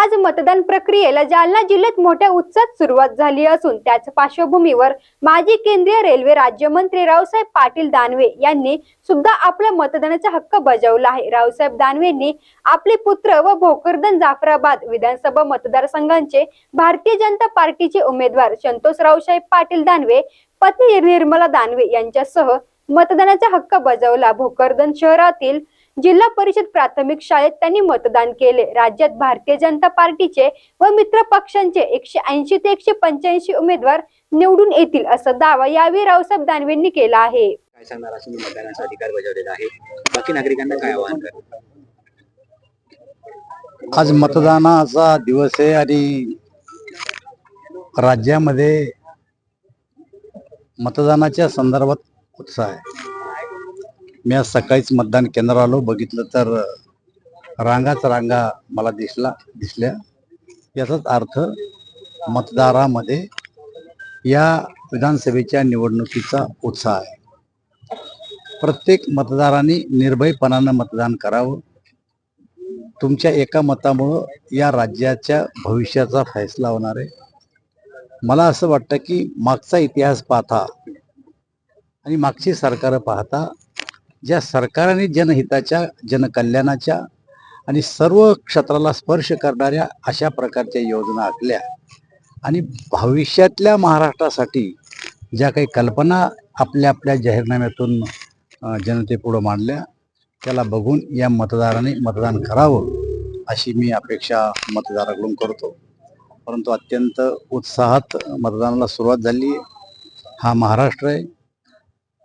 आज मतदान प्रक्रियेला जालना जिल्ह्यात मोठ्या उत्साहात सुरुवात झाली असून त्याच पार्श्वभूमीवर माजी केंद्रीय रेल्वे राज्यमंत्री रावसाहेब पाटील दानवे यांनी सुद्धा आपला मतदानाचा हक्क बजावला आहे. रावसाहेब दानवेंनी आपले पुत्र व भोकरदन जाफराबाद विधानसभा मतदारसंघांचे भारतीय जनता पार्टीचे उमेदवार संतोष रावसाहेब पाटील दानवे पत्नी निर्मला दानवे यांच्यासह मतदानाचा हक्क बजावला. भोकरदन शहरातील जिल्हा परिषद प्राथमिक शाळेत त्यांनी मतदान केले. राज्यात भारतीय जनता पार्टीचे व मित्र पक्षांचे एकशे ऐंशी ते एकशे पंच्याऐंशी उमेदवार निवडून येतील असा दावा यावेळी रावसाहेब दानवेंनी केला आहे. काय सांगणार असं मतदानाचा अधिकार बजावलेला आहे. बाकी नागरिकांना काय आवाहन करा आज मतदानाचा दिवस आहे आणि राज्यामध्ये मतदानाच्या संदर्भात उत्साह आहे. मी आज सकाळीच मतदान केंद्रावर आलो. बघितलं तर रांगाच रांगा मला दिसला दिसल्या. याचाच अर्थ मतदारामध्ये या विधानसभेच्या निवडणुकीचा उत्साह आहे. प्रत्येक मतदारांनी निर्भयपणानं मतदान करावं. तुमच्या एका मतामुळं या राज्याच्या भविष्याचा फैसला होणार आहे. मला असं वाटतं की मागचा इतिहास पाहता आणि मागची सरकारं पाहता ज्या सरकारने जनहिताच्या जनकल्याणाच्या आणि सर्व क्षेत्राला स्पर्श करणाऱ्या अशा प्रकारच्या योजना आखल्या. आणि भविष्यातल्या महाराष्ट्रासाठी ज्या काही कल्पना आपल्या आपल्या जाहीरनाम्यातून जनतेपुढं मांडल्या त्याला बघून या मतदाराने मतदान करावं अशी मी अपेक्षा मतदाराकडून करतो. परंतु अत्यंत उत्साहात मतदानाला सुरुवात झाली आहे हा महाराष्ट्र आहे.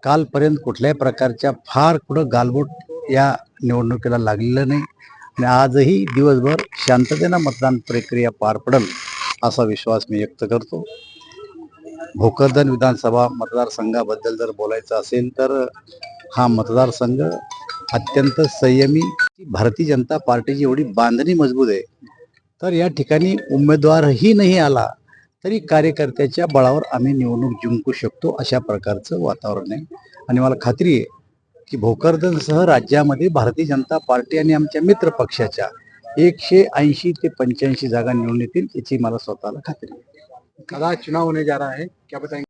कालपर्यंत कुठल्याही प्रकारच्या फार कुठं गालबोट या निवडणुकीला लागलेलं नाही. आणि आजही दिवसभर शांततेनं मतदान प्रक्रिया पार पडेल असा विश्वास मी व्यक्त करतो. भोकरदन विधानसभा मतदारसंघाबद्दल जर बोलायचं असेल तर हा मतदारसंघ अत्यंत संयमी भारतीय जनता पार्टीची एवढी बांधणी मजबूत आहे. तर या ठिकाणी उमेदवारही नाही आला तरी कार्यकर्त्याच्या बळावर आम्ही निवडणूक जिंकू शकतो अशा प्रकारचं वातावरण आहे. आणि मला खात्री आहे की भोकरदनसह राज्यामध्ये भारतीय जनता पार्टी आणि आमच्या मित्र पक्षाच्या एकशे ऐंशी ते पंच्याऐंशी जागा निवडून येतील याची मला स्वतःला खात्री आहे. कदा चुनाव होने जा रहा है. क्या बताएंगे?